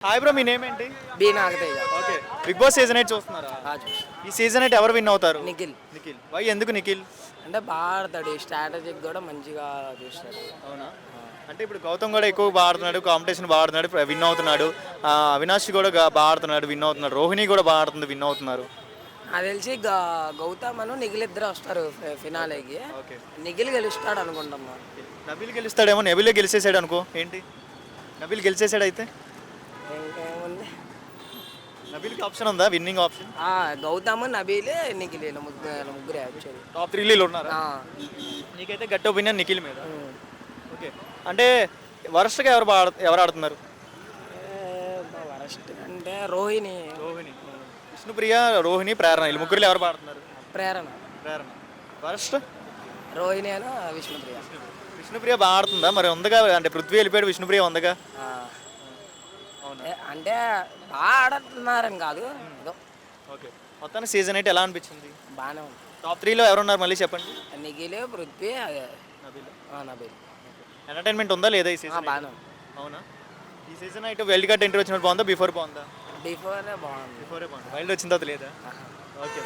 Hi bro మీ name ఏంటి? B Nagateja. Okay Big Boss season eight చూస్తున్నారా? ఈ సీజన్ ఎయిట్ ఎవరు విన్ అవుతారు? నిఖిల్. నిఖిల్. వై ఎందుకు నిఖిల్? అంటే బాగా ఆడతాడు స్ట్రాటజిక్ కూడా మంచిగా చూస్తాడు. అవునా? అంటే ఇప్పుడు గౌతమ్ కూడా ఎక్కువ బాగా ఆడుతున్నాడు కాంపిటీషన్ బాగా ఆడుతున్నాడు విన్ అవుతున్నాడు. ఆ, అవినాష్ కూడా గా- బాగా ఆడుతున్నాడు విన్ అవుతున్నాడు. రోహిణి కూడా బాగా ఆడుతుంది విన్ అవుతున్నారు. నాకు తెలిసి గ- గౌతమ్ అను నిఖిల్ ఇద్దరు వస్తారు ఫి- ఫినాలేకి ఓకే నిఖిల్ గెలుస్తాడు అనుకుంటున్నా నబీల్ గెలుస్తాడేమో నబీలే గెలిచేసాడు అనుకో ఏంటి? నబీల్ గెలిచేసాడు అయితే ఇంకేముంది? నబీల్కి ఆప్షన్ ఉందా? విన్నింగ్ ఆప్షన్ ఆ, గౌతమ్ నబీల్ నిఖిల్ వీళ్ళు ముగ్గురు వీళ్ళు ముగ్గురే యాక్చువల్లీ టాప్ త్రీలో వీళ్ళు ఉన్నారా? నీకైతే గట్టి ఒపీనియన్ నిఖిల్ మీద. ఓకే. అంటే వరుసగా ఎవరు ఆడు- ఎవరు ఆడుతున్నారు? వరస్ట్ అంటే రోహిణి. రోహిణి. విష్ణుప్రియ రోహిణి ప్రేరణ. వీళ్ళు ముగ్గురు ఎవరు పాడుతున్నారు ప్రేరణ. ప్రేరణ. వరస్ట్? రోహిణి అని విష్ణుప్రియ? విష్ణుప్రియ. బాగా ఆడుతుందా మరి ఉందిగా అంటే పృథ్వీ వెళ్ళిపోయాడు విష్ణుప్రియ ఉందిగా? అంటే బాగా ఆడుతున్నారని కాదు. ఏదో ఓకే. మొత్తానికి సీజన్ ఎయిట్ ఎలా అనిపించింది? బాగానే ఉంది. టాప్ త్రీలో ఎవరున్నారు మళ్ళీ చెప్పండి? నిఖిల్ పృథ్వీ అదే. నబీల్. ఎంటర్టైన్మెంట్ ఉందా లేదా ఈ సీజన్ బాగానే ఉంది. అవునా? ఈ సీజన్ అయితే వరల్డ్ కప్ ఎంట్రీ వచ్చినప్పుడు బాగుందా? బిఫోర్ బాగుందా? బిఫోర్ బాగుంది. బిఫోరే బాగుంది. వైల్డ్ వచ్చిన తర్వాత లేదా. ఓకే.